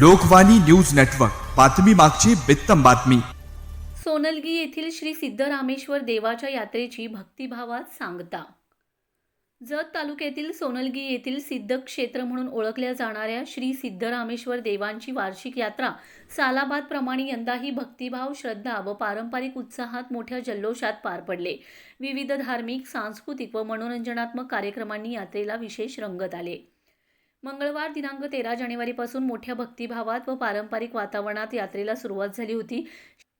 Lokvani news network बातमी मागची बित्तम बातमी. सोनलगी येथील श्री सिद्धरामेश्वर देवाच्या यात्रेची भक्तिभावात सांगता. जत तालुक्यातील सोनलगी येथील सिद्ध क्षेत्र म्हणून ओळखल्या जाणाऱ्या श्री सिद्धरामेश्वर देवांची वार्षिक यात्रा सालाबादप्रमाणे यंदाही भक्तिभाव श्रद्धा व पारंपरिक उत्साहात मोठ्या जल्लोषात पार पडले. विविध धार्मिक सांस्कृतिक व मनोरंजनात्मक कार्यक्रमांनी यात्रेला विशेष रंगत आले. मंगळवार दिनांक तेरा जानेवारीपासून मोठ्या भक्तिभावात व पारंपरिक वातावरणात यात्रेला सुरुवात झाली होती.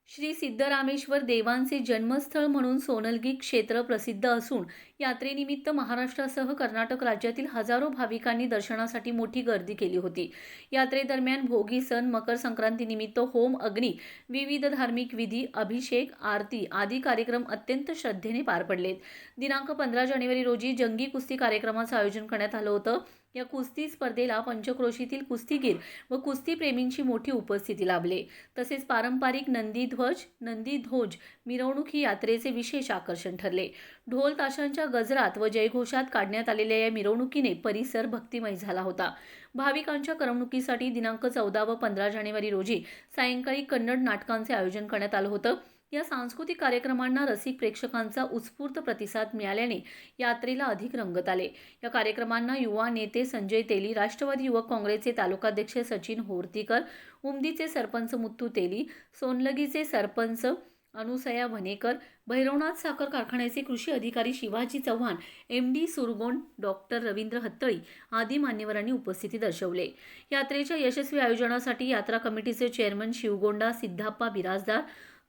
श्री सिद्धरामेश्वर देवांचे जन्मस्थळ म्हणून सोनलगी क्षेत्र प्रसिद्ध असून यात्रेनिमित्त महाराष्ट्रासह कर्नाटक राज्यातील हजारो भाविकांनी दर्शनासाठी मोठी गर्दी केली होती. यात्रेदरम्यान भोगी सण मकर संक्रांतीनिमित्त होम अग्नी विविध धार्मिक विधी अभिषेक आरती आदी कार्यक्रम अत्यंत श्रद्धेने पार पडलेत. दिनांक पंधरा जानेवारी रोजी जंगी कुस्ती कार्यक्रमाचं आयोजन करण्यात आलं होतं. या कुस्ती स्पर्धेला पंचक्रोशीतील कुस्तीगीर व कुस्तीप्रेमींची मोठी उपस्थिती लाभले. तसेच पारंपरिक नंदीध्वज नंदीध्वज मिरवणूक ही यात्रेचे विशेष आकर्षण ठरले. ढोल ताशांच्या गजरात व जयघोषात काढण्यात आलेल्या या मिरवणुकीने परिसर भक्तिमय झाला होता. भाविकांच्या करमणुकीसाठी दिनांक चौदा व पंधरा जानेवारी रोजी सायंकाळी कन्नड नाटकांचे आयोजन करण्यात आलं होतं. या सांस्कृतिक कार्यक्रमांना रसिक प्रेक्षकांचा उत्स्फूर्त प्रतिसाद मिळाल्याने यात्रेला अधिक रंगत आले. या कार्यक्रमांना युवा नेते संजय तेली राष्ट्रवादी युवक काँग्रेसचे तालुकाध्यक्ष सचिन होर्तीकर उमदीचे सरपंच मुत्तू तेली सोनलगीचे सरपंच अनुसया भनेकर भैरवनाथ साखर कारखान्याचे कृषी अधिकारी Shivaji Chavan M D Surgond doctor Ravindra Hattali आदी मान्यवरांनी उपस्थिती दर्शवले. यात्रेच्या यशस्वी आयोजनासाठी यात्रा कमिटीचे चेअरमन शिवगोंडा सिद्धाप्पा बिराजदार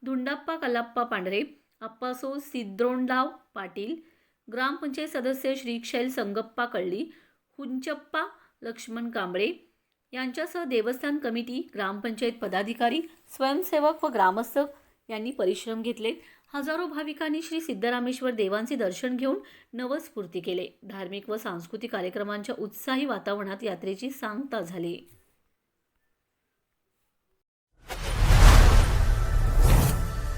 धुंडाप्पा कलाप्पा पांढरे अप्पासो सिद्रोंडाव पाटील ग्रामपंचायत सदस्य श्रीक्षैल संगप्पा कळली हुंचप्पा लक्ष्मण कांबळे यांच्यासह देवस्थान कमिटी ग्रामपंचायत पदाधिकारी स्वयंसेवक व ग्रामस्थ यांनी परिश्रम घेतले. हजारो भाविकांनी श्री सिद्धरामेश्वर देवांचे दर्शन घेऊन नवस्फूर्ती केले. धार्मिक व सांस्कृतिक कार्यक्रमांच्या उत्साही वातावरणात यात्रेची सांगता झाली.